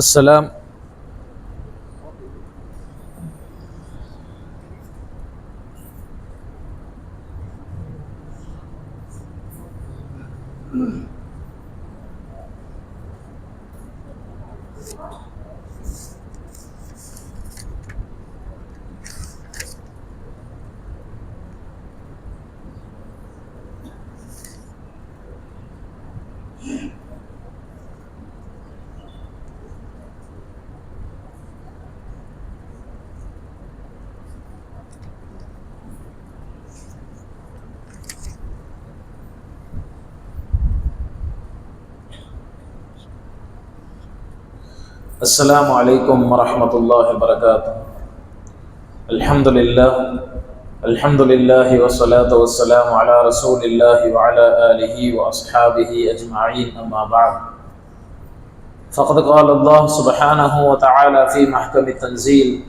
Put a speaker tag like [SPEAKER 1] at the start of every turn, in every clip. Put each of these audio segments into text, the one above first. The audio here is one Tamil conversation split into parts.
[SPEAKER 1] السلام السلام عليكم ورحمة الله وبركاته. الحمد لله الحمد لله والصلاة والسلام على رسول الله وعلى آله وأصحابه أجمعين أما بعد. فقد قال الله سبحانه وتعالى في محكم التنزيل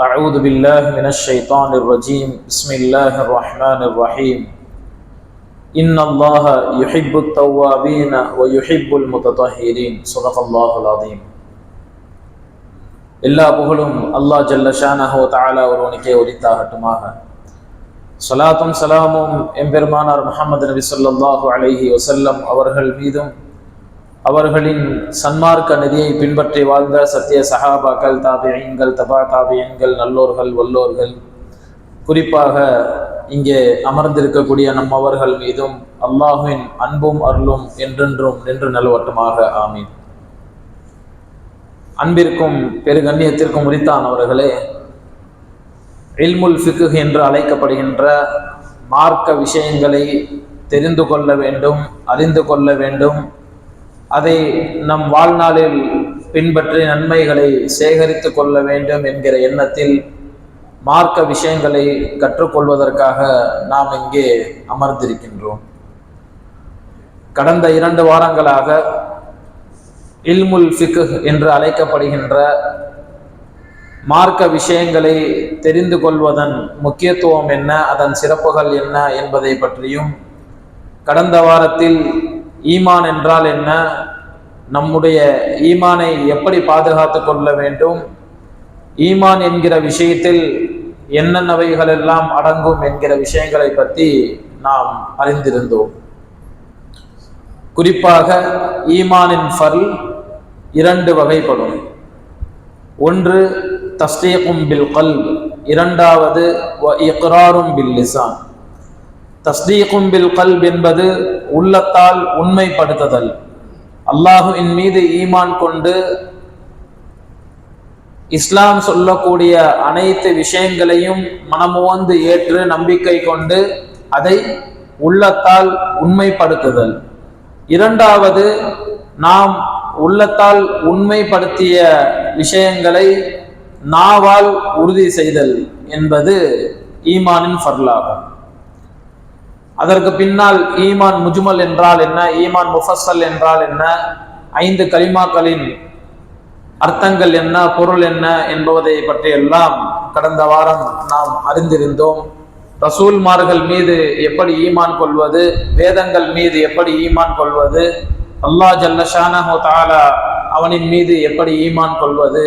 [SPEAKER 1] أعوذ بالله من الشيطان الرجيم بسم الله الرحمن الرحيم. إن الله يحب التوابين ويحب المتطهرين. صدق الله العظيم. எல்லா புகழும் அல்லாஹ் ஜல்ல ஷானஹோ தாலா ஒருவனுக்கே ஒலித்தாகட்டுமாக. சலாத்தும் சலாமும் எம்பெருமானார் முகமது நபி சொல்லாஹு அலைஹி வசல்லம் அவர்கள் மீதும் அவர்களின் சன்மார்க்க நெறியை பின்பற்றி வாழ்ந்த சத்திய சஹாபாக்கள் தாபியங்கள் தபா தாபியங்கள் நல்லோர்கள் வல்லோர்கள் குறிப்பாக இங்கே அமர்ந்திருக்கக்கூடிய நம்மவர்கள் மீதும் அல்லாஹுவின் அன்பும் அருளும் என்றென்றும் நின்று நல்வட்டுமாக. ஆமீன். அன்பிற்கும் பெருகண்ணியத்திற்கும் உரித்தானவர்களே இல்முல் ஃபிக்கு என்று அழைக்கப்படுகின்ற மார்க்க விஷயங்களை தெரிந்து கொள்ள வேண்டும் அறிந்து கொள்ள வேண்டும். அதை நம் வாழ்நாளில் பின்பற்றி நன்மைகளை சேகரித்து கொள்ள வேண்டும் என்கிற எண்ணத்தில் மார்க்க விஷயங்களை கற்றுக்கொள்வதற்காக நாம் இங்கே அமர்ந்திருக்கின்றோம். கடந்த இரண்டு வாரங்களாக இல்முல் ஃபிக்கு என்று அழைக்கப்படுகின்ற மார்க்க விஷயங்களை தெரிந்து கொள்வதன் முக்கியத்துவம் என்ன அதன் சிறப்புகள் என்ன என்பதை பற்றியும் கடந்த வாரத்தில் ஈமான் என்றால் என்ன நம்முடைய ஈமானை எப்படி பாதுகாத்து கொள்ள வேண்டும் ஈமான் என்கிற விஷயத்தில் என்னென்னவைகள் எல்லாம் அடங்கும் என்கிற விஷயங்களை பற்றி நாம் அறிந்திருந்தோம். குறிப்பாக ஈமானின் ஃபர்ல் இரண்டு வகைப்படும். ஒன்று தஸ்தீகும் பில் கல் இரண்டாவது வ இக்ராரும் பில் லிசான் தஸ்தீகும் பில் கல்ப் என்பது உள்ளத்தால் உண்மைப்படுத்துதல். அல்லாஹுவின் மீது ஈமான் கொண்டு இஸ்லாம் சொல்லக்கூடிய அனைத்து விஷயங்களையும் மனமுவந்து ஏற்று நம்பிக்கை கொண்டு அதை உள்ளத்தால் உண்மைப்படுத்துதல். இரண்டாவது நாம் உள்ளத்தால் உண்மைப்படுத்திய விஷயங்களை நாவால் உறுதி செய்தல் என்பது ஈமானின் ஃபர்லாகும். அதற்கு பின்னால் ஈமான் முஜ்மல் என்றால் என்ன? ஈமான் முஃபஸ்ஸல் என்றால் என்ன? ஐந்து கலிமாக்களின் அர்த்தங்கள் என்ன? பொருள் என்ன? என்பதை பற்றியெல்லாம் கடந்த வாரம் நாம் அறிந்திருந்தோம். ரசூல்மார்கள் மீது எப்படி ஈமான் கொள்வது? வேதங்கள் மீது எப்படி ஈமான் கொள்வது? அல்லாஹ் ஜல்லஷானஹோ தாலா அவனின் மீது எப்படி ஈமான் கொள்வது?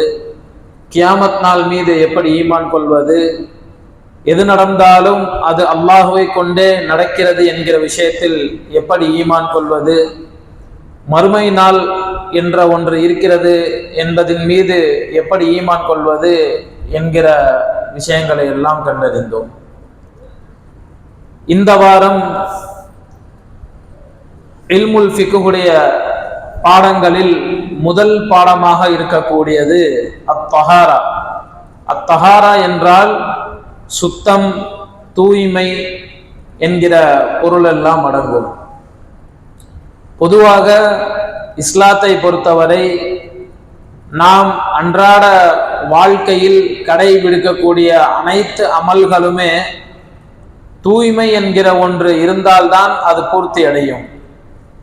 [SPEAKER 1] கியாமத் நாள் மீது எப்படி ஈமான் கொள்வது? எது நடந்தாலும் அது அல்லாஹுவை கொண்டே நடக்கிறது என்கிற விஷயத்தில் எப்படி ஈமான் கொள்வது? மறுமை நாள் என்ற ஒன்று இருக்கிறது என்பதின் மீது எப்படி ஈமான் கொள்வது என்கிற விஷயங்களை எல்லாம் கண்டறிந்தோம். இந்த வாரம் இல்முல் ஃபிக்குடைய பாடங்களில் முதல் பாடமாக இருக்கக்கூடியது அத்தஹாரா. அத்தஹாரா என்றால் சுத்தம் தூய்மை என்கிற பொருளெல்லாம் அடங்கும். பொதுவாக இஸ்லாத்தை பொறுத்தவரை நாம் அன்றாட வாழ்க்கையில் கடைபிடிக்கக்கூடிய அனைத்து அமல்களுமே தூய்மை என்கிற ஒன்று இருந்தால்தான் அது பூர்த்தி அடையும்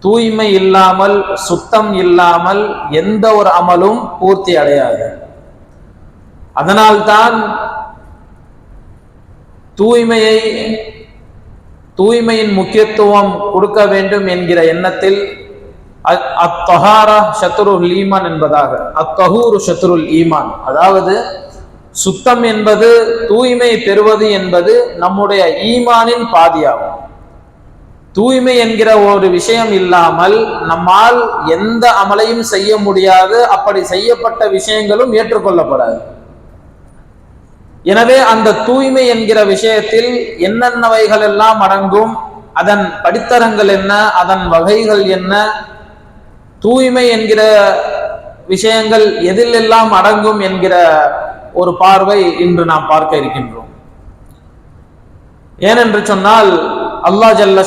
[SPEAKER 1] தூய்மை இல்லாமல் சுத்தம் இல்லாமல் எந்த ஒரு அமலும் பூர்த்தி அடையாது. அதனால்தான் தூய்மையை தூய்மையின் முக்கியத்துவம் கொடுக்க வேண்டும் என்கிற எண்ணத்தில் அத்தஹாரா ஷத்ருல் ஈமான் என்பதாக அத்தஹூரு ஷத்ருல் ஈமான். அதாவது சுத்தம் என்பது தூய்மை பெறுவது என்பது நம்முடைய ஈமானின் பாதியாகும். தூய்மை என்கிற ஒரு விஷயம் இல்லாமல் நம்மால் எந்த அமலையும் செய்ய முடியாது. அப்படி செய்யப்பட்ட விஷயங்களும் ஏற்றுக்கொள்ளப்படாது. எனவே அந்த தூய்மை என்கிற விஷயத்தில் என்னென்னவைகள் எல்லாம் அடங்கும்? அதன் படித்தரங்கள் என்ன? அதன் வகைகள் என்ன? தூய்மை என்கிற விஷயங்கள் எதில் எல்லாம் அடங்கும் என்கிற ஒரு பார்வை இன்று நாம் பார்க்க இருக்கின்றோம். ஏனென்று சொன்னால் அல்லாஹ் ஜல்ல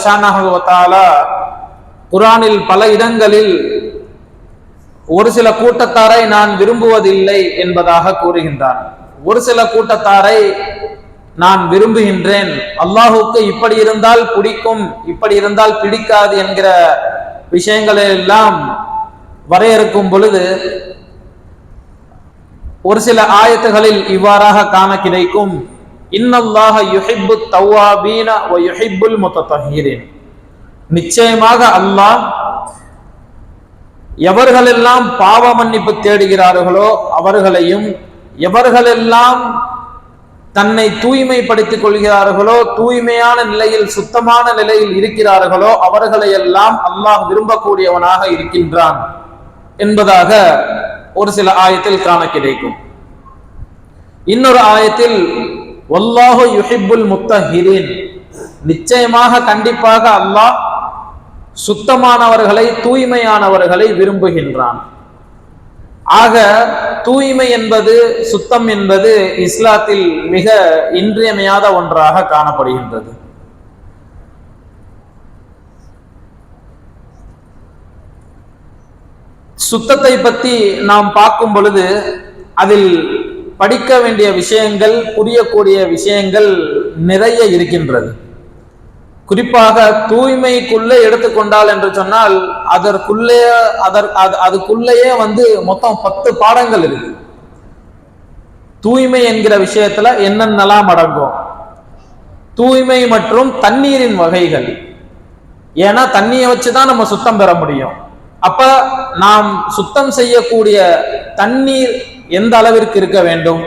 [SPEAKER 1] குரானில் பல இடங்களில் ஒரு சில கூட்டத்தாரை நான் விரும்புவதில்லை என்பதாக கூறுகின்றான். ஒரு சில கூட்டத்தாரை நான் விரும்புகின்றேன். அல்லாஹுக்கு இப்படி இருந்தால் பிடிக்கும் இப்படி இருந்தால் பிடிக்காது என்கிற விஷயங்களை எல்லாம் வரையறுக்கும் பொழுது ஒரு சில ஆயத்துகளில் இவ்வாறாக காண கிடைக்கும். இன்னல்லாஹ யுஹிப்பு தவ்வாபீன வ யுஹிப்புல் முத்தஹீரின் நிச்சயமாக அல்லாஹ் எவர்களெல்லாம் பாவ மன்னிப்பு தேடுகிறார்களோ அவர்களையும் எவர்களெல்லாம் தன்னை தூய்மைப்படுத்திக் கொள்கிறார்களோ தூய்மையான நிலையில் சுத்தமான நிலையில் இருக்கிறார்களோ அவர்களையெல்லாம் அல்லாஹ் விரும்பக்கூடியவனாக இருக்கின்றான் என்பதாக ஒரு சில ஆயத்தில் காண கிடைக்கும். இன்னொரு ஆயத்தில் ஒல்லாஹு யுஹிப்புல் முத்தஹிரின். நிச்சயமாக கண்டிப்பாக அல்லாஹ் சுத்தமானவர்களை தூய்மையானவர்களை விரும்புகின்றான். ஆக தூய்மை என்பது சுத்தம் என்பது இஸ்லாத்தில் மிக இன்றியமையாத ஒன்றாக காணப்படுகின்றது. சுத்தத்தை பற்றி நாம் பார்க்கும் பொழுது அதில் படிக்க வேண்டிய விஷயங்கள் புரியக்கூடிய விஷயங்கள் நிறைய இருக்கின்றது. குறிப்பாக தூய்மைக்குள்ளே எடுத்துக்கொண்டால் என்று சொன்னால் அதற்குள்ளே அதற் அதுக்குள்ளேயே வந்து மொத்தம் பத்து பாடங்கள் இருக்கு. தூய்மை என்கிற விஷயத்துல என்னென்னலாம் அடங்கும்? தூய்மை மற்றும் தண்ணீரின் வகைகள். ஏன்னா தண்ணியை வச்சுதான் நம்ம சுத்தம் பெற முடியும். அப்ப நாம் சுத்தம் செய்யக்கூடிய தண்ணீர் எந்த அளவிற்கு இருக்க வேண்டும்?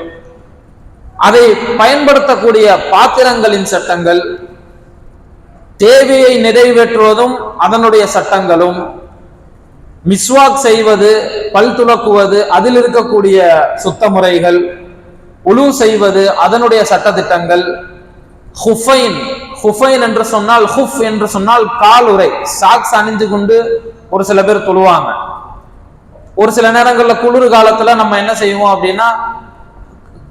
[SPEAKER 1] அதை பயன்படுத்தக்கூடிய பாத்திரங்களின் சட்டங்கள் தேவையை நிறைவேற்றுவதும் அதனுடைய சட்டங்களும் மிஸ்வாக் செய்வது பல் துலக்குவது அதில் இருக்கக்கூடிய சுத்த முறைகள் உழு செய்வது அதனுடைய சட்டத்திட்டங்கள் ஹுஃபைன் ஹுஃபைன் என்று சொன்னால் ஹுஃப் என்று சொன்னால் கால் உரை சாக்ஸ் அணிஞ்சு கொண்டு ஒரு சில பேர் தொழுவாங்க. ஒரு சில நேரங்களில் குளிர் காலத்துல நம்ம என்ன செய்வோம் அப்படின்னா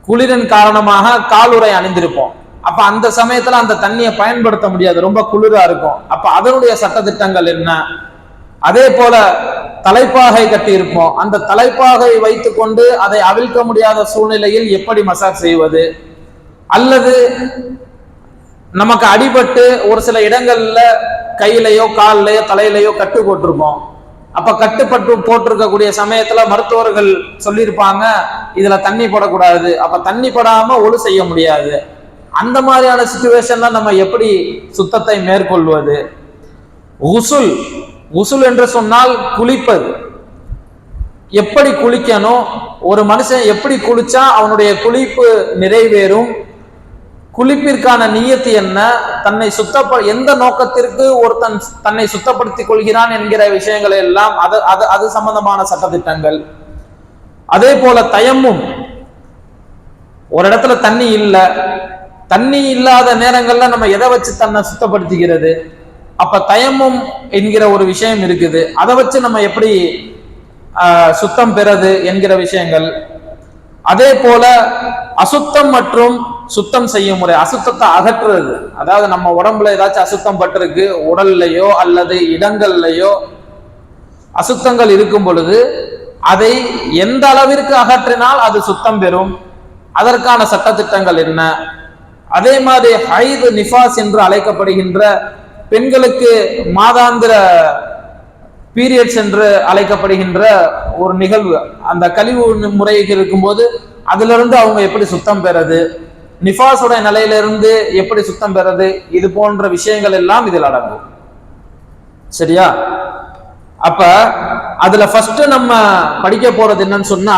[SPEAKER 1] குளிரின் காரணமாக காலுரை அணிந்திருப்போம். அப்ப அந்த சமயத்துல அந்த தண்ணியை பயன்படுத்த முடியாது. ரொம்ப குளிரா இருக்கும். அப்ப அதனுடைய சட்டத்திட்டங்கள் என்ன? அதே போல தலைப்பாகை கட்டி இருப்போம் அந்த தலைப்பாகை வைத்துக்கொண்டு அதை அவிழ்க்க முடியாத சூழ்நிலையில் எப்படி மசாஜ் செய்வது? அல்லது நமக்கு அடிபட்டு ஒரு சில இடங்கள்ல கையிலையோ காலிலையோ தலையிலையோ கட்டு போட்டிருப்போம். அப்ப கட்டுப்பட்டு போட்டிருக்கக்கூடிய சமயத்துல மருத்துவர்கள் சொல்லியிருப்பாங்க இதுல தண்ணி போடக்கூடாது. அப்ப தண்ணி படாம ஒழு செய்ய முடியாது. அந்த மாதிரியான சுச்சுவேஷன்ல நம்ம எப்படி சுத்தத்தை மேற்கொள்வது? உசுல் உசுல் என்று சொன்னால் குளிப்பது. எப்படி குளிக்கணும்? ஒரு மனுஷன் எப்படி குளிச்சா அவனுடைய குளிப்பு நிறைவேறும்? குளிப்பிற்கான நீயத்து என்ன? தன்னை சுத்தப்ப எந்த நோக்கத்திற்கு ஒருத்தன் தன்னை சுத்தப்படுத்திக் கொள்கிறான் என்கிற விஷயங்களை எல்லாம் அது அது அது சம்பந்தமான சட்டத்திட்டங்கள். அதே போல தயமும் ஒரு இடத்துல தண்ணி இல்லை. தண்ணி இல்லாத நேரங்கள்ல நம்ம எதை வச்சு தன்னை சுத்தப்படுத்திக்கிறது அப்ப தயமும் என்கிற ஒரு விஷயம் இருக்குது. அதை வச்சு நம்ம எப்படி சுத்தம் பெறது என்கிற விஷயங்கள். அதே போல அசுத்தம் மற்றும் சுத்தம் செய்யும் முறை அசுத்தத்தை அகற்றுறது. அதாவது நம்ம உடம்புல ஏதாச்சும் அசுத்தம் பட்டிருக்கு உடல்லையோ அல்லது இடங்கள்லையோ அசுத்தங்கள் இருக்கும் பொழுது அதை எந்த அளவிற்கு அகற்றினால் அது சுத்தம் பெறும்? அதற்கான சட்டத்திட்டங்கள் என்ன? அதே மாதிரி ஹைது நிஃபாஸ் என்று அழைக்கப்படுகின்ற பெண்களுக்கு மாதாந்திர பீரியட்ஸ் என்று அழைக்கப்படுகின்ற ஒரு நிகழ்வு. அந்த கழிவு முறைகள் இருக்கும்போது அதிலிருந்து அவங்க எப்படி சுத்தம் பெறது நிஃபாஸுடைய நிலையிலிருந்து எப்படி சுத்தம் பெறது இது போன்ற விஷயங்கள் எல்லாம் இதில் அடங்கும். சரியா? அப்ப அதுல ஃபர்ஸ்ட் நம்ம படிக்க போறது என்னன்னு சொன்னா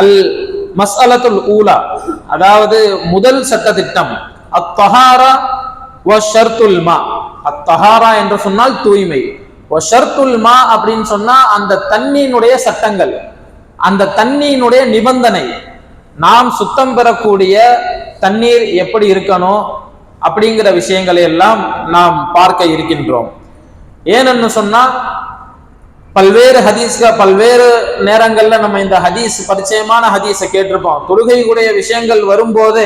[SPEAKER 1] அல் மஸ்அலத்துல் ஊலா அதாவது முதல் சட்ட திட்டம் அத்தஹாரா வ ஷர்துல் மா. அத்தஹாரா என்று சொன்னால் தூய்மை. வ ஷர்துல் மா அப்படின்னு சொன்னா அந்த தண்ணியினுடைய சட்டங்கள் அந்த தண்ணியினுடைய நிபந்தனை. நாம் சுத்தம் பெறக்கூடிய தண்ணீர் எப்படி இருக்கணும் அப்படிங்கிற விஷயங்களை எல்லாம் நாம் பார்க்க இருக்கின்றோம். ஏனென்னு சொன்னா பல்வேறு ஹதீஸ்ல பல்வேறு நேரங்கள்ல நம்ம இந்த ஹதீஸ் பரிச்சயமான ஹதீஸை கேட்டிருப்போம். தொழுகைக்குடைய விஷயங்கள் வரும்போது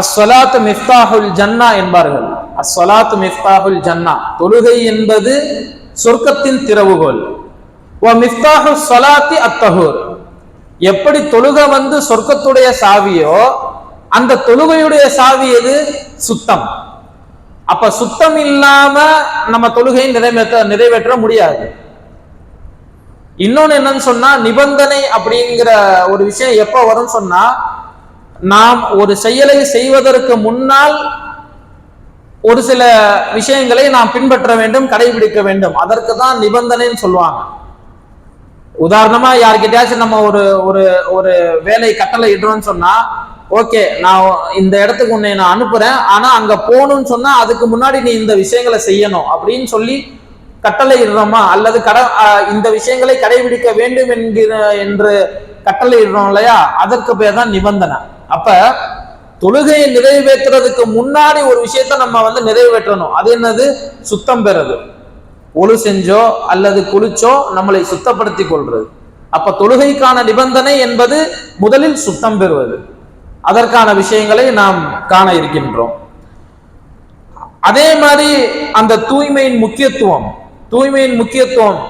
[SPEAKER 1] அஸ்வலாத்து மிஃப்தாஹுல் ஜன்னா என்பார்கள். அஸ்வலாத்து மிஃப்தாஹுல் ஜன்னா. தொழுகை என்பது சொர்க்கத்தின் திறவுகோல். ஓ மிஃப்தாஹு சொலாத்தி அத்தஹூர். எப்படி தொழுகை வந்து சொர்க்கத்துடைய சாவியோ அந்த தொழுகையுடைய சாவி எது? சுத்தம். அப்ப சுத்தம் இல்லாம நம்ம தொழுகையை நிறைவேற்ற நிறைவேற்ற முடியாது. இன்னொன்னு என்னன்னு சொன்னா நிபந்தனை அப்படிங்கிற ஒரு விஷயம் எப்ப வரும் சொன்னா நாம் ஒரு செயலை செய்வதற்கு முன்னால் ஒரு சில விஷயங்களை நாம் பின்பற்ற வேண்டும் கடைபிடிக்க வேண்டும். அதற்கு தான் நிபந்தனைன்னு சொல்லுவாங்க. உதாரணமா யார்கிட்டயாச்சும் நம்ம ஒரு ஒரு ஒரு வேலை கட்டளை இடுறோம்னு சொன்னா ஓகே நான் இந்த இடத்துக்கு உன்னை நான் அனுப்புறேன் ஆனா அங்க போகணும்னு சொன்னா அதுக்கு முன்னாடி நீ இந்த விஷயங்களை செய்யணும் அப்படின்னு சொல்லி கட்டளை இடுறோமா? அல்லது கட இந்த விஷயங்களை கடைபிடிக்க வேண்டும் என்கிற என்று கட்டளை இடுறோம் இல்லையா? அதற்கு பேர் தான் நிபந்தனை. அப்ப தொழுகையை நிறைவேற்றுறதுக்கு முன்னாடி ஒரு விஷயத்த நம்ம வந்து நிறைவேற்றணும். அது என்னது? சுத்தம் பெறது ஒழு செஞ்சோ அல்லது குளிச்சோ நம்மளை சுத்தப்படுத்தி கொள்றது அப்ப தொழுகைக்கான நிபந்தனை என்பது முதலில் சுத்தம் பெறுவது. அதற்கான விஷயங்களை நாம் காண இருக்கின்றோம். அதே மாதிரி அந்த தூய்மையின் முக்கியத்துவம். தூய்மையின் முக்கியத்துவம்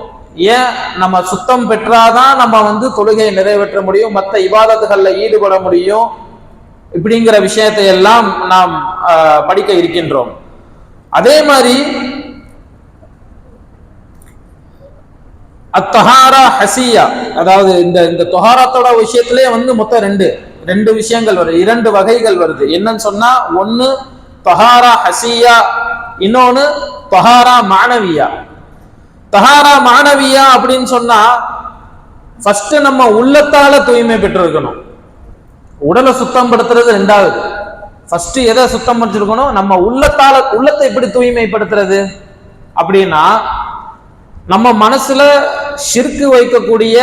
[SPEAKER 1] ஏன் நம்ம சுத்தம் பெற்றாதான் நம்ம வந்து தொழுகையை நிறைவேற்ற முடியும் மற்ற இவாதத்துகளில் ஈடுபட முடியும் இப்படிங்கிற விஷயத்தை எல்லாம் நாம் படிக்க இருக்கின்றோம். அதே மாதிரி அத்தஹாரா ஹசியா. அதாவது இந்த இந்த தொஹாரத்தோட விஷயத்திலே வந்து மொத்தம் ரெண்டு ரெண்டு விஷயங்கள் வருது. இரண்டு வகைகள் வருது. என்னன்னு சொன்னா ஒன்னு தொஹாரா ஹசியா இன்னொன்னு தொஹாரா மாணவியா. தஹாரா மாணவியா அப்படின்னு சொன்னா ஃபர்ஸ்ட் நம்ம உள்ளத்தால தூய்மை பெற்றிருக்கணும். உடலை சுத்தம் படுத்துறது ரெண்டாவது. ஃபர்ஸ்ட் எதை சுத்தம் படுத்திருக்கணும்? நம்ம உள்ளத்தால உள்ளத்தை எப்படி தூய்மைப்படுத்துறது? அப்படின்னா நம்ம மனசுல சிற்கு வைக்கக்கூடிய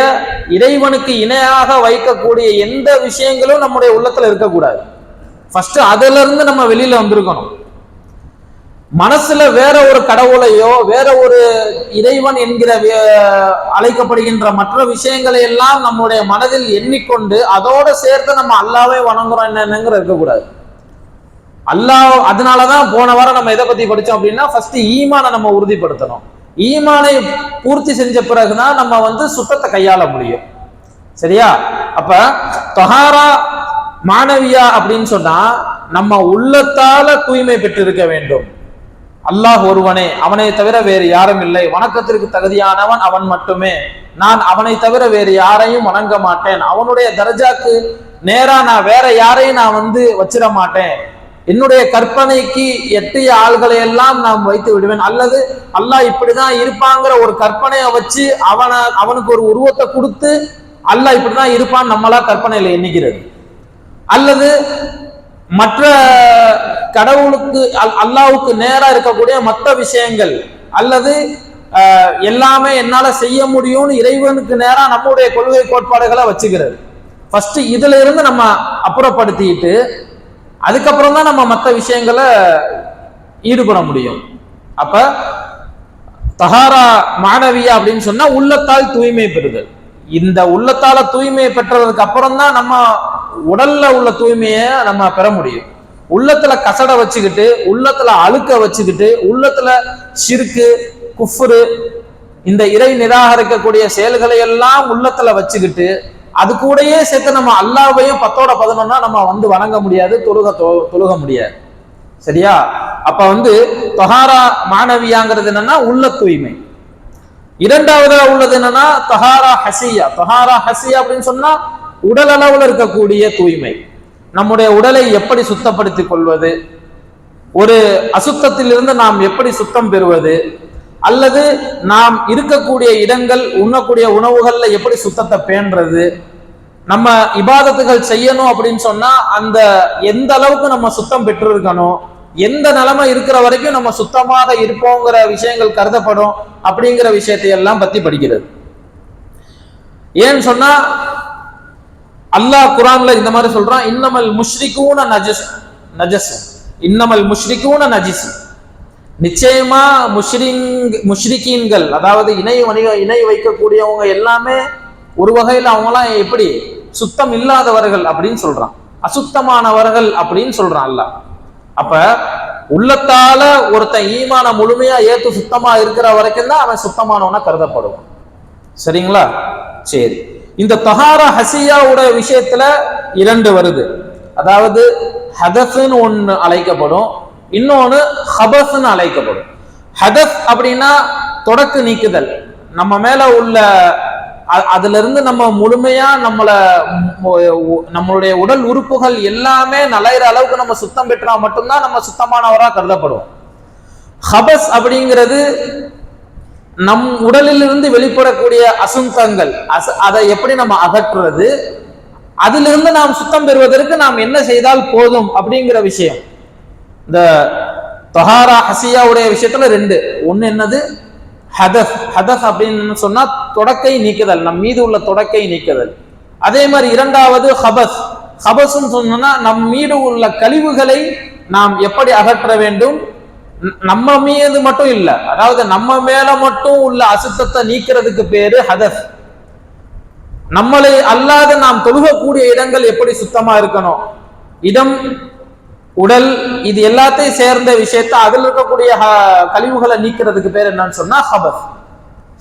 [SPEAKER 1] இறைவனுக்கு இணையாக வைக்கக்கூடிய எந்த விஷயங்களும் நம்முடைய உள்ளத்துல இருக்கக்கூடாது. ஃபர்ஸ்ட் அதுல இருந்து நம்ம வெளியில வந்திருக்கணும். மனசுல வேற ஒரு கடவுளையோ வேற ஒரு இறைவன் என்கிற வே- அழைக்கப்படுகின்ற மற்ற விஷயங்களை எல்லாம் நம்முடைய மனதில் எண்ணிக்கொண்டு அதோட சேர்த்து நம்ம அல்லாவே வணங்குறோம் என்னங்கிற இருக்கக்கூடாது. அல்லாஹ் அதனாலதான் போன வாரம் நம்ம எதை பத்தி படிச்சோம் அப்படின்னா ஃபர்ஸ்ட் ஈமான நம்ம உறுதிப்படுத்தணும். ஈமானை பூர்த்தி செஞ்ச பிறகுதான் நம்ம வந்து சுத்தத்தை கையாள முடியும். சரியா? அப்ப தொஹாரா மாணவியா அப்படின்னு சொன்னா நம்ம உள்ளத்தால தூய்மை பெற்றிருக்க வேண்டும். அல்லாஹ் ஒருவனே அவனை தவிர வேறு யாரும் இல்லை. வணக்கத்திற்கு தகுதியானவன் அவன் மட்டுமே. நான் அவனை தவிர வேறு யாரையும் வணங்க மாட்டேன். அவனுடைய தர்ஜாக்கு நேரா நான் வேற யாரையும் நான் வந்து வச்சிட மாட்டேன். என்னுடைய கற்பனைக்கு எட்டிய ஆள்களை எல்லாம் நான் வைத்து விடுவேன். அல்லது அல்லாஹ் இப்படிதான் இருப்பாங்கிற ஒரு கற்பனையை வச்சு அவனை அவனுக்கு ஒரு உருவத்தை கொடுத்து அல்லாஹ் இப்படிதான் இருப்பான் நம்மளா கற்பனையில எண்ணிக்கிறது அல்லது மற்ற கடவுளுக்கு அல்- நேரா இருக்கக்கூடிய மற்ற விஷயங்கள் அல்லது எல்லாமே என்னால செய்ய முடியும்னு இறைவனுக்கு நேரா நம்முடைய கொள்கை கோட்பாடுகளை வச்சுக்கிறது. ஃபர்ஸ்ட் இதுல இருந்து நம்ம அப்புறப்படுத்திட்டு அதுக்கப்புறம் தான் நம்ம மற்ற விஷயங்களை ஈடுபட முடியும். அப்ப தஹாரா மாணவியா அப்படின்னு சொன்னா உள்ளத்தால் தூய்மை பெறுதல். இந்த உள்ளத்தால தூய்மை பெற்றதுக்கு அப்புறம் தான் நம்ம உடல்ல உள்ள தூய்மையை நம்ம பெற முடியும். உள்ளத்துல கசட வச்சுக்கிட்டு உள்ளத்துல அழுக்க வச்சுக்கிட்டு உள்ளத்துல சிறுக்கு குஃபுரு இந்த இறை நிராகரிக்கக்கூடிய செயல்களை எல்லாம் உள்ளத்துல வச்சுக்கிட்டு அது கூடயே சேர்த்து நம்ம அல்லாவையும் பத்தோட பதினொன்னா நம்ம வந்து வணங்க முடியாது தொழுக தொ- தொழுக முடியாது. சரியா? அப்ப வந்து தொஹாரா மாணவியாங்கிறது என்னன்னா உள்ள தூய்மை. இரண்டாவதா உள்ளது என்னன்னா தொஹாரா ஹசியா. தொஹாரா ஹசியா அப்படின்னு சொன்னா உடல் அளவுல இருக்கக்கூடிய தூய்மை. நம்முடைய உடலை எப்படி சுத்தப்படுத்திக் கொள்வது? ஒரு அசுத்தத்திலிருந்து நாம் எப்படி சுத்தம் பெறுவது? அல்லது நாம் இருக்கக்கூடிய இடங்கள் உண்ணக்கூடிய உணவுகள்ல எப்படி சுத்தத்தை பேணுறது? நம்ம இபாதத்துகள் செய்யணும் அப்படின்னு சொன்னா அந்த எந்த அளவுக்கு நம்ம சுத்தம் பெற்றிருக்கணும் எந்த நிலைமை இருக்கிற வரைக்கும் நம்ம சுத்தமாக இருப்போங்கிற விஷயங்கள் கருதப்படும் அப்படிங்கிற விஷயத்தை எல்லாம் பத்தி படிக்கிறது. ஏன்னு சொன்னா அல்லாஹ் குரான்ல இந்த மாதிரி சொல்றான் இன்னமல் முஷ்ரிக்கூன நஜஸ் நஜஸ் இன்னமல் முஷ்ரிக்கூன நஜிசு நிச்சயமா முஷ்ரிங் முஷ்ரிகீன்கள் அதாவது இணை வணிக இணை வைக்கக்கூடியவங்க எல்லாமே ஒரு வகையில் அவங்களாம் எப்படி? சுத்தம் இல்லாதவர்கள் அப்படின்னு சொல்றான். அசுத்தமானவர்கள் அப்படின்னு சொல்றான் அல்லாஹ். அப்ப உள்ளத்தால ஒருத்தன் ஈமான முழுமையா ஏத்து சுத்தமா இருக்கிற வரைக்கும் தான் அவன் சுத்தமானவனா கருதப்படுவான். சரிங்களா? சரி. இந்த தஹாரா ஹசியாவோட விஷயத்துல இரண்டு வருது. அதாவது ஹதஃப்னு ஒன்று அழைக்கப்படும். இன்னொன்று ஹபஸ்ன்னு அழைக்கப்படும். ஹதஸ் அப்படின்னா தொடக்கு நீக்குதல். நம்ம மேல உள்ள அதுல இருந்து நம்ம முழுமையா நம்மள நம்மளுடைய உடல் உறுப்புகள் எல்லாமே நலையிற அளவுக்கு நம்ம சுத்தம் பெற்றா மட்டும்தான் நம்ம சுத்தமானவரா கருதப்படுவோம். ஹபஸ் அப்படிங்கிறது நம் உடலிலிருந்து வெளிப்படக்கூடிய அசுத்தங்கள். அச- அதை எப்படி நம்ம அகற்றுறது? அதிலிருந்து நாம் சுத்தம் பெறுவதற்கு நாம் என்ன செய்தால் போதும் அப்படிங்கிற விஷயம். இந்த தொஹாரா ஹசியாவுடைய விஷயத்துல ரெண்டு. ஒன்று என்னது? ஹதஸ் ஹதஸ் அப்படின்னு சொன்னா தொடக்கை நீக்குதல். நம் மீது உள்ள தொடக்கை நீக்குதல். அதே மாதிரி இரண்டாவது ஹபஸ். ஹபஸ்ன்னு சொன்னோம்னா நம் மீது உள்ள கழிவுகளை நாம் எப்படி அகற்ற வேண்டும்? நம்ம மீது மட்டும் இல்லை. அதாவது நம்ம மேல மட்டும் உள்ள அசுத்தத்தை நீக்கிறதுக்கு பேரு ஹதஸ் நம்மளை அல்லாத நாம் தொழுகக்கூடிய இடங்கள் எப்படி சுத்தமா இருக்கணும்? இடம் உடல் இது எல்லாத்தையும் சேர்ந்த விஷயத்த அதில் இருக்கக்கூடிய கழிவுகளை நீக்கிறதுக்கு பேர் என்னன்னு சொன்னா ஹபஸ்.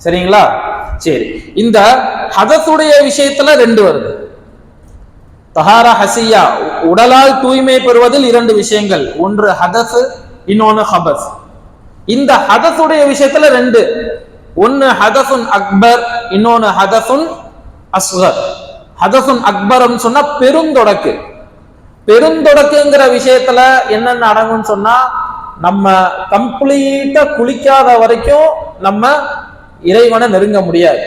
[SPEAKER 1] சரிங்களா? சரி. இந்த ஹதஸுடைய விஷயத்துல ரெண்டு வருது. தஹாரா ஹசியா. உடலால் தூய்மை பெறுவதில் இரண்டு விஷயங்கள். ஒன்று ஹதஸ் இன்னொன்னு ஹபஸ். இந்த ஹதஸுடைய விஷயத்துல ரெண்டு. ஒன்னு ஹதசுன் அக்பர் இன்னொன்னு ஹதசுன் அஸ்கர். ஹதசுன் அக்பர்னு சொன்னா பெருந்தொடக்கு. பெருந்தொடக்குங்கிற விஷயத்துல என்னென்ன அடங்கும்னு சொன்னா நம்ம கம்ப்ளீட்டா குளிக்காத வரைக்கும் நம்ம இறைவனை நெருங்க முடியாது.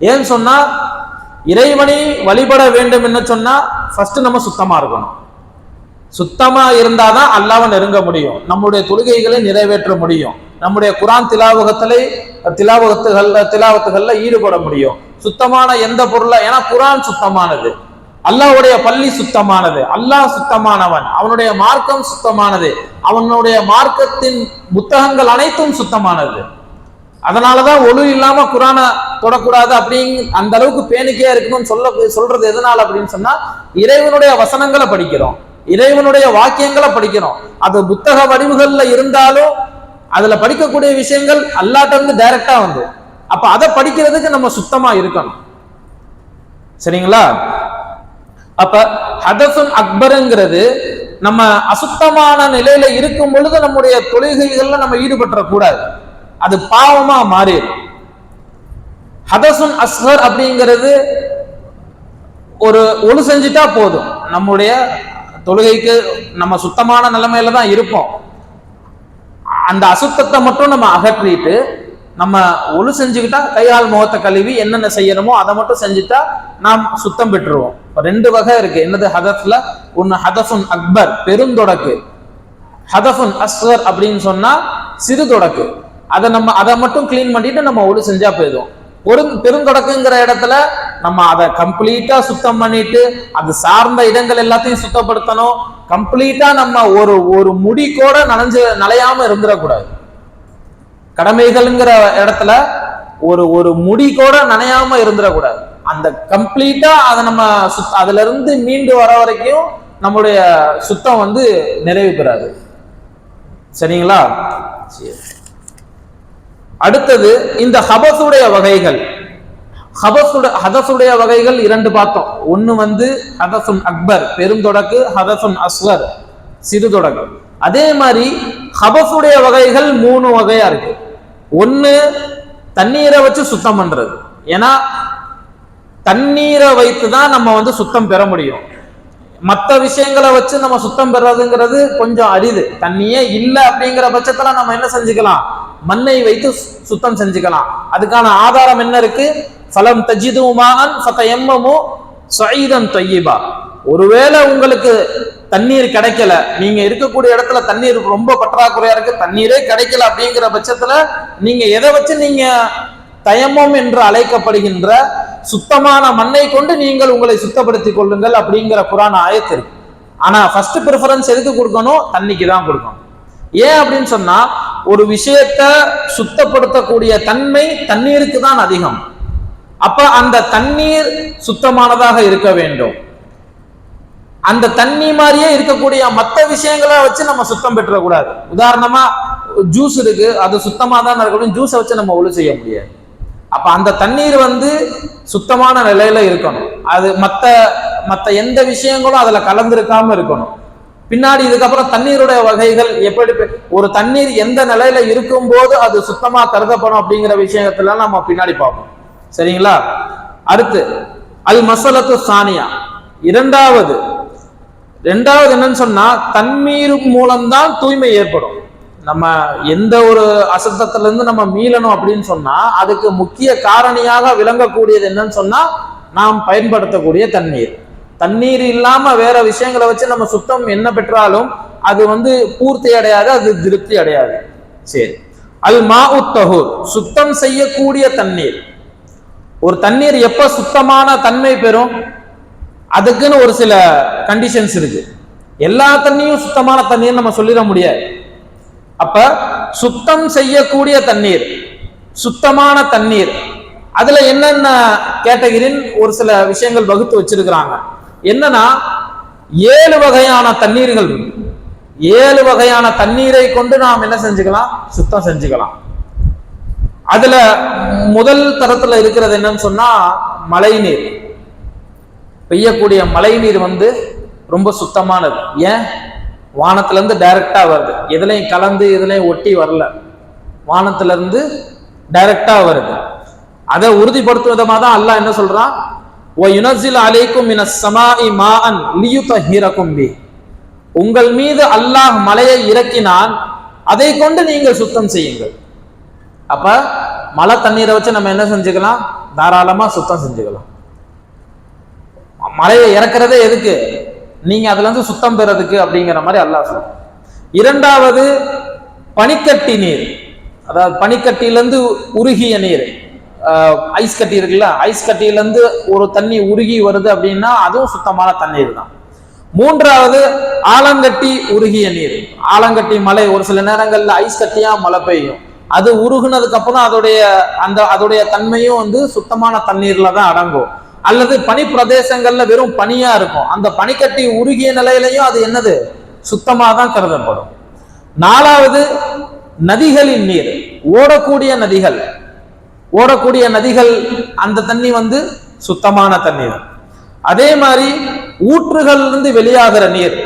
[SPEAKER 1] ஏன்னு சொன்னா இறைவனை வழிபட வேண்டும் என்ன சொன்னா ஃபர்ஸ்ட் நம்ம சுத்தமா இருக்கணும். சுத்தமா இருந்தாதான் அல்லாஹ்வை நெருங்க முடியும். நம்முடைய தொழுகைகளை நிறைவேற்ற முடியும். நம்முடைய குரான் திலாவகத்திலே திலாவகத்துகள்ல திலாவத்துகள்ல ஈடுபட முடியும். சுத்தமான எந்த பொருளை ஏன்னா குரான் சுத்தமானது. அல்லாவுடைய பள்ளி சுத்தமானது. அல்லாஹ் சுத்தமானவன். அவனுடைய மார்க்கம் சுத்தமானது. அவனுடைய மார்க்கத்தின் புத்தகங்கள் அனைத்தும் சுத்தமானது. அதனாலதான் ஒழு இல்லாம குரானை தொடக்கூடாது அப்படிங்க அந்த அளவுக்கு பேணிக்கையா இருக்கணும்னு சொல்ல சொல்றது எதனால அப்படின்னு சொன்னா இறைவனுடைய வசனங்களை படிக்கிறோம். இறைவனுடைய வாக்கியங்களை படிக்கிறோம். அது புத்தக வடிவுகள்ல இருந்தாலும் அதுல படிக்கக்கூடிய விஷயங்கள் அல்லாட்ட இருந்து டைரக்டா வந்து. அப்ப அதை படிக்கிறதுக்கு நம்ம சுத்தமா இருக்கணும். சரிங்களா? அப்ப ஹதசுன் அக்பருங்கிறது நம்ம அசுத்தமான நிலையில இருக்கும் பொழுது நம்முடைய தொழுகைகள்ல நம்ம ஈடுபட்டுற கூடாது அது பாவமா மாறிடும். ஹதசுன் அஸ்ஹர் அப்படிங்கிறது ஒரு ஒழு செஞ்சுட்டா போதும். நம்முடைய தொழுகைக்கு நம்ம சுத்தமான நிலைமையில தான் இருப்போம். அந்த அசுத்தத்தை மட்டும் நம்ம அகற்றிட்டு நம்ம ஒழு செஞ்சுக்கிட்டா கையால் முகத்தை கழுவி என்னென்ன செய்யணுமோ அதை மட்டும் செஞ்சுட்டா நாம் சுத்தம் பெற்றுருவோம். ரெண்டு வகை இருக்கு. என்னது? ஹதஃப்ல ஒன்னு ஹதஃபுன் அக்பர் பெருந்தொடக்கு ஹதஃபுன் அஸ்வர் அப்படின்னு சொன்னா சிறு தொடக்கு. அதை நம்ம அதை மட்டும் க்ளீன் பண்ணிட்டு நம்ம ஒழு செஞ்சா போயிடும் ஒரு பெருந்தொடக்குங்கிற இடத்துல நம்ம அதை கம்ப்ளீட்டா சுத்தம் பண்ணிட்டு அது சார்ந்த இடங்கள் எல்லாத்தையும் சுத்தப்படுத்தணும். கம்ப்ளீட்டா நம்ம ஒரு ஒரு முடி கூட நனைஞ்சு நனையாம இருந்துடக்கூடாது கடமைகள்ங்கிற இடத்துல ஒரு ஒரு முடி கூட நனையாம இருந்துடக்கூடாது. அந்த கம்ப்ளீட்டா அதை நம்ம சுத் அதுல இருந்து மீண்டு வர வரைக்கும் நம்முடைய சுத்தம் வந்து நிறைவு பெறாது. சரிங்களா? சரி. அடுத்தது இந்த ஹபசுடைய வகைகள். ஹபசுட ஹதசுடைய வகைகள் இரண்டு பார்த்தோம். ஒன்னு வந்து ஹதசுன் அக்பர் பெருந்தொடக்கு ஹதசுன் அஸ்வர் சிறு தொடக்கு அதே மாதிரி ஹபஸுடைய வகைகள் மூணு வகையா இருக்கு. ஒன்று தண்ணீரை வச்சு சுத்தம் பண்றது. ஏன்னா தண்ணீரை வைத்து தான் நம்ம வந்து சுத்தம் பெற முடியும். மற்ற விஷயங்களை வச்சு நம்ம சுத்தம் பெறதுங்கிறது கொஞ்சம் அரிது. தண்ணியே இல்லை அப்படிங்கிற பட்சத்தில் நம்ம என்ன செஞ்சுக்கலாம்? மண்ணை வைத்து சுத்தம் செஞ்சுக்கலாம். அதுக்கான ஆதாரம் என்ன இருக்கு? ஃபலம் தஜிதுமான் எம்மமும் சயீதன் தொய்யிபா. ஒருவேளை உங்களுக்கு தண்ணீர் கிடைக்கல நீங்க இருக்கக்கூடிய இடத்துல தண்ணீர் ரொம்ப பற்றாக்குறையா இருக்கு தண்ணீரே கிடைக்கல அப்படிங்கிற பட்சத்துல நீங்க எதை வச்சு நீங்க தயமம் என்று அழைக்கப்படுகின்ற சுத்தமான மண்ணை கொண்டு நீங்கள் உங்களை சுத்தப்படுத்திக் கொள்ளுங்கள் அப்படிங்கிற புராண ஆயத்து இருக்கு. ஆனா ஃபர்ஸ்ட் ப்ரிஃபரன்ஸ் எதுக்கு கொடுக்கணும்? தண்ணிக்கு தான் கொடுக்கணும். ஏன் அப்படின்னு சொன்னா ஒரு விஷயத்த சுத்தப்படுத்தக்கூடிய தன்மை தண்ணீருக்கு தான் அதிகம். அப்ப அந்த தண்ணீர் சுத்தமானதாக இருக்க வேண்டும். அந்த தண்ணி மாதிரியே இருக்கக்கூடிய மற்ற விஷயங்களை வச்சு நம்ம சுத்தம் பெற்றக்கூடாது உதாரணமா ஜூஸ் இருக்கு அது சுத்தமா தான் இருக்கணும் ஜூஸை வச்சு நம்ம ஒழு செய்ய முடியாது. அப்ப அந்த தண்ணீர் வந்து சுத்தமான நிலையில இருக்கணும். அது மத்த மத்த எந்த விஷயங்களும் அதுல கலந்துருக்காம இருக்கணும். பின்னாடி இதுக்கப்புறம் தண்ணீருடைய வகைகள் எப்படி ஒரு தண்ணீர் எந்த நிலையில இருக்கும்போது அது சுத்தமா கருதப்படும் அப்படிங்கிற விஷயத்துல நம்ம பின்னாடி பார்ப்போம். சரிங்களா? அடுத்து அல் மசலத்து சானியா. இரண்டாவது ரெண்டாவது என்னன்னு சொன்னா தண்ணீர் மூலம்தான் தூய்மை ஏற்படும். நம்ம எந்த ஒரு அசுத்தத்துல இருந்து நம்ம மீளணும் அப்படின்னு சொன்னா அதுக்கு முக்கிய காரணியாக விளங்கக்கூடியது என்னன்னு சொன்னா நாம் பயன்படுத்தக்கூடிய தண்ணீர். தண்ணீர் இல்லாம வேற விஷயங்களை வச்சு நம்ம சுத்தம் என்ன பெற்றாலும் அது வந்து பூர்த்தி அடையாது அது திருப்தி அடையாது. சரி. அது மா உத்தகூர் சுத்தம் செய்யக்கூடிய தண்ணீர். ஒரு தண்ணீர் எப்ப சுத்தமான தன்மை பெறும்? அதுக்குன்னு ஒரு சில கண்டிஷன்ஸ் இருக்கு. எல்லா தண்ணியும் சுத்தமான தண்ணீர் நம்ம சொல்லிட முடியாது. அப்ப சுத்தம் செய்யக்கூடிய தண்ணீர் சுத்தமான தண்ணீர் அதுல என்னென்ன கேட்டகிரின்னு ஒரு சில விஷயங்கள் வகுத்து வச்சிருக்கிறாங்க. என்னன்னா ஏழு வகையான தண்ணீர்கள் ஏழு வகையான தண்ணீரை கொண்டு நாம் என்ன செஞ்சுக்கலாம்? சுத்தம் செஞ்சுக்கலாம். அதுல முதல் தரத்துல இருக்கிறது என்னன்னு சொன்னா மழை நீர் பெய்யக்கூடிய மழை நீர் வந்து ரொம்ப சுத்தமானது. ஏன்? வானத்திலேருந்து இருந்து வருது. எதுலையும் கலந்து எதுலையும் ஒட்டி வரல. வானத்திலேருந்து இருந்து வருது. அதை உறுதிப்படுத்தும் விதமாக தான் அல்லாஹ் என்ன சொல்கிறான் ஓ யுனசில் அலைக்கும் மின சமாஇ மாஅன் லியுதஹிரகும் பி. உங்கள் மீது அல்லாஹ் மலையை இறக்கினான். அதை கொண்டு நீங்கள் சுத்தம் செய்யுங்கள். அப்ப மழை தண்ணீரை வச்சு நம்ம என்ன செஞ்சுக்கலாம்? தாராளமா சுத்தம் செஞ்சுக்கலாம். மலையை இறக்குறதே எதுக்கு? நீங்க அதுல இருந்து சுத்தம் பெறதுக்கு அப்படிங்கிற மாதிரி அல்லாஹ் சொல்றான். இரண்டாவது பனிக்கட்டி நீர். அதாவது பனிக்கட்டியிலேருந்து உருகிய நீர். ஐஸ் கட்டி இருக்குல்ல ஐஸ் கட்டியிலேருந்து ஒரு தண்ணி உருகி வருது அப்படின்னா அதுவும் சுத்தமான தண்ணீர் தான். மூன்றாவது ஆலங்கட்டி உருகிய நீர். ஆலங்கட்டி மலை ஒரு சில நேரங்களில் ஐஸ் கட்டியா மழை பெய்யும். அது உருகுனதுக்கு அப்புறம் அதோடைய அந்த அதோடைய தன்மையும் வந்து சுத்தமான தண்ணீர்ல தான் அடங்கும். அல்லது பனி பிரதேசங்கள்ல வெறும் பனியா இருக்கும். அந்த பனிக்கட்டி உருகிய நிலையிலையும் அது என்னது? சுத்தமாக தான் கருதப்படும். நாலாவது நதிகளின் நீர். ஓடக்கூடிய நதிகள். ஓடக்கூடிய நதிகள் அந்த தண்ணி வந்து சுத்தமான தண்ணீர் அதே மாதிரி ஊற்றுகள்லேருந்து வெளியாகிற நீர்.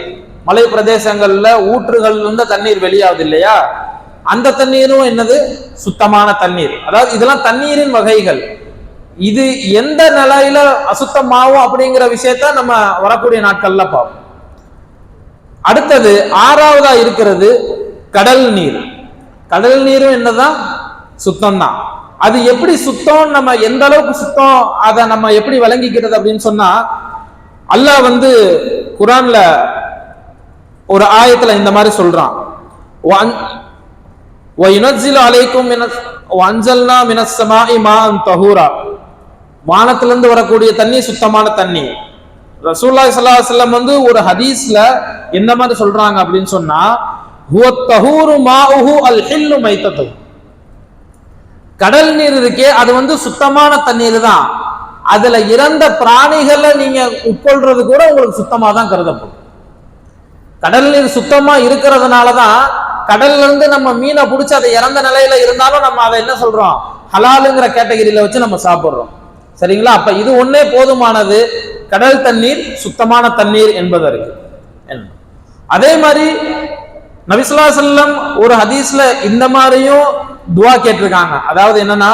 [SPEAKER 1] மலை பிரதேசங்கள்ல ஊற்றுகள்லேருந்து தண்ணீர் வெளியாகுது இல்லையா? அந்த தண்ணீரும் என்னது? சுத்தமான தண்ணீர். அதாவது இதெல்லாம் தண்ணீரின் வகைகள். இது எந்த நிலையில அசுத்தமாகும் அப்படிங்கிற விஷயத்த நம்ம வரக்கூடிய நாட்கள்ல பார்ப்போம். அடுத்தது ஆறாவதா இருக்கிறது கடல் நீர். கடல் நீரும் என்னதான்? சுத்தம் தான் அது எப்படி சுத்தம்? நம்ம எந்த அளவுக்கு சுத்தம்? அதை நம்ம எப்படி வழங்கிக்கிறது அப்படின்னு சொன்னா அல்லாஹ் வந்து குரான்ல ஒரு ஆயத்துல இந்த மாதிரி சொல்றான். அலைக்கும் அஞ்சல்னா மினசமா இமான் தஹூரா. வானத்திலிருந்து வரக்கூடிய தண்ணி சுத்தமான தண்ணி. ரசூல்லா சல்லா செல்லம் வந்து ஒரு ஹதீஸ்ல என்ன மாதிரி சொல்றாங்க அப்படின்னு சொன்னா ஹில்லு கடல் நீர் இருக்கே அது வந்து சுத்தமான தண்ணீர் தான். அதுல இறந்த பிராணிகளை நீங்க உட்கொள்றது கூட உங்களுக்கு சுத்தமா தான் கருதப்படும். கடல் நீர் சுத்தமா இருக்கிறதுனால தான் கடல்ல இருந்து நம்ம மீனை பிடிச்சி அதை இறந்த நிலையில இருந்தாலும் நம்ம அதை என்ன சொல்றோம்? ஹலாலுங்கிற கேட்டகரியில வச்சு நம்ம சாப்பிடுறோம். சரிங்களா? அப்ப இது ஒன்றே போதுமானது. கடல் தண்ணீர் சுத்தமான தண்ணீர் என்பதற்கு. அதே மாதிரி நபிசுல்லா செல்லம் ஒரு ஹதீஸ்ல இந்த மாதிரியும் துவா கேட்டிருக்காங்க. அதாவது என்னன்னா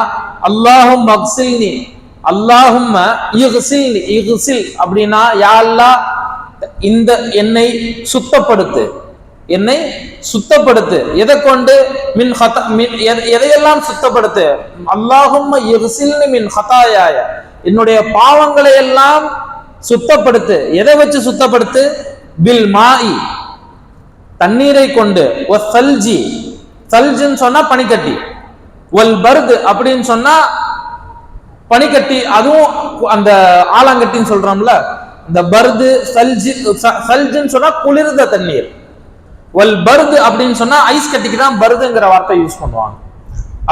[SPEAKER 1] அல்லாஹும் மக்சில்னி அல்லாஹும் இஹ்சில் இஹ்சில் அப்படின்னா யா இந்த என்னை சுத்தப்படுத்து. என்னை சுத்தப்படுத்து. எதை கொண்டு? மின் ஹத மின் எதையெல்லாம் சுத்தப்படுத்து? அல்லாஹும் மின் ஹதாயாய. என்னுடைய பாவங்களை எல்லாம் சுத்தப்படுத்து. எதை வச்சு சுத்தப்படுத்து? பில் மாயி தண்ணீரை கொண்டு. ஒ சல்ஜி. சல்ஜின்னு சொன்னா பனிக்கட்டி. ஒல் பருது அப்படின்னு சொன்னா பனிக்கட்டி. அதுவும் அந்த ஆலாங்கட்டின்னு சொல்றோம்ல. இந்த பருது சல்ஜி ச- சல்ஜின்னு சொன்னா குளிர்ந்த தண்ணீர். வல் பருது அப்படின்னு சொன்னா ஐஸ் கட்டிக்கு தான் பருதுங்கிற வார்த்தை யூஸ் பண்ணுவாங்க.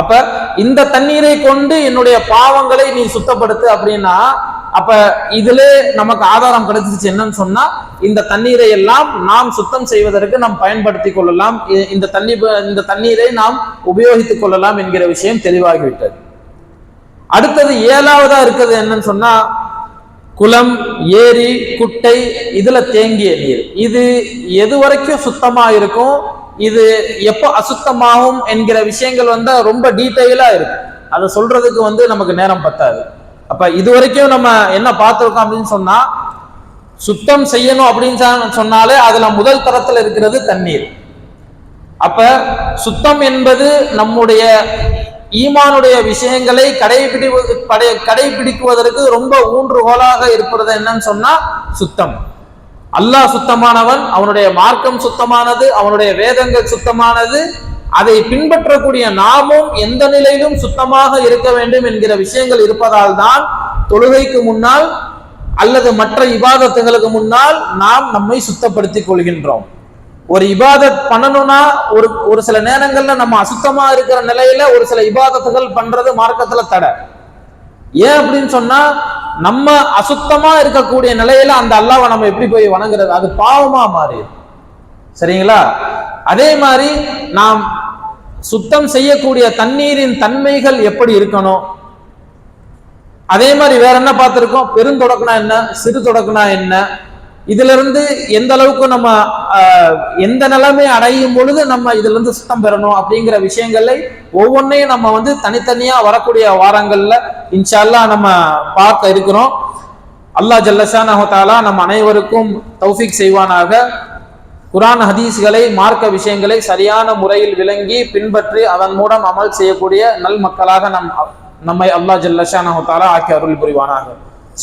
[SPEAKER 1] அப்ப இந்த தண்ணீரை கொண்டு என்னுடைய பாவங்களை நீ சுத்தப்படுத்து அப்படின்னா அப்ப இதுல நமக்கு ஆதாரம் கிடைச்சிருச்சு என்னன்னு சொன்னா இந்த தண்ணீரை எல்லாம் நாம் சுத்தம் செய்வதற்கு நாம் பயன்படுத்திக் கொள்ளலாம். இந்த தண்ணி இந்த தண்ணீரை நாம் உபயோகித்துக் கொள்ளலாம் என்கிற விஷயம் தெளிவாகிவிட்டது. அடுத்தது ஏழாவதா இருக்கிறது என்னன்னு சொன்னா குளம் ஏரி குட்டை இதுல தேங்கிய நீர். இது எது வரைக்கும் சுத்தமா இருக்கும்? இது எப்போ அசுத்தமாகும் என்கிற விஷயங்கள் வந்து ரொம்ப டீட்டெயிலா இருக்கு. அதை சொல்றதுக்கு வந்து நமக்கு நேரம் பத்தாது. அப்ப இது வரைக்கும் நம்ம என்ன பார்த்துருக்கோம் அப்படின்னு சொன்னா சுத்தம் செய்யணும் அப்படின்னு சொன்னாலே அதுல முதல் தரத்துல இருக்கிறது தண்ணீர். அப்ப சுத்தம் என்பது நம்முடைய ஈமானுடைய விஷயங்களை கடைபிடி படை- கடைபிடிக்குவதற்கு ரொம்ப ஊன்றுகோலாக இருப்பது என்னன்னு சொன்னா சுத்தம். அல்லாஹ் சுத்தமானவன் அவனுடைய மார்க்கம் சுத்தமானது அவனுடைய வேதங்கள் சுத்தமானது அதை பின்பற்றக்கூடிய நாமும் எந்த நிலையிலும் சுத்தமாக இருக்க வேண்டும் என்கிற விஷயங்கள் இருப்பதால் தான் தொழுகைக்கு முன்னால் அல்லது மற்ற இபாதத்துகளுக்கு முன்னால் நாம் நம்மை சுத்தப்படுத்திக் கொள்கின்றோம். ஒரு இபாதத் பண்ணணும்னா ஒரு ஒரு சில நேரங்கள்ல நம்ம அசுத்தமா இருக்கிற நிலையில ஒரு சில இபாதத்துகள் பண்றது மார்க்கத்துல தடை. ஏன் அப்படின்னு சொன்னா நம்ம அசுத்தமா இருக்கக்கூடிய நிலையில அந்த அல்லாவை நம்ம எப்படி போய் வணங்குறது? அது பாவமா மாறிடும். சரிங்களா? அதே மாதிரி நாம் சுத்தம் செய்யக்கூடிய தண்ணீரின் தன்மைகள் எப்படி இருக்கணும்? அதே மாதிரி வேற என்ன பார்த்திருக்கோம்? பெருந்தொடக்குனா என்ன? சிறு தொடக்குனா என்ன? இதுல இருந்து எந்த அளவுக்கு நம்ம எந்த நிலைமை அடையும் பொழுது நம்ம இதுல இருந்து சுத்தம் பெறணும் அப்படிங்கிற விஷயங்களை ஒவ்வொன்றையும் நம்ம வந்து தனித்தனியா வரக்கூடிய வாரங்கள்ல இன்ஷா நம்ம பார்க்க இருக்கிறோம். அல்லாஹ் ஜல்லஷானஹு தஆலா நம் அனைவருக்கும் தௌஃபிக் செய்வானாக. குரான் ஹதீஸ்களை மார்க்க விஷயங்களை சரியான முறையில் விளங்கி பின்பற்றி அதன் மூலம் அமல் செய்யக்கூடிய நல் மக்களாக நம் நம்மை அல்லாஹ் ஜல்லஷானஹு தஆலா ஆக்கி அருள் புரிவானாக.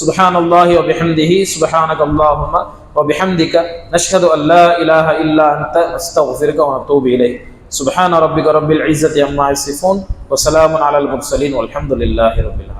[SPEAKER 1] سبحان الله وبحمده سبحانك اللهم وبحمدك نشهد أن لا إله إلا أنت نستغفرك ونتوب إليك سبحان ربك رب العزة عما يصفون وسلام على المرسلين والحمد لله رب العالمين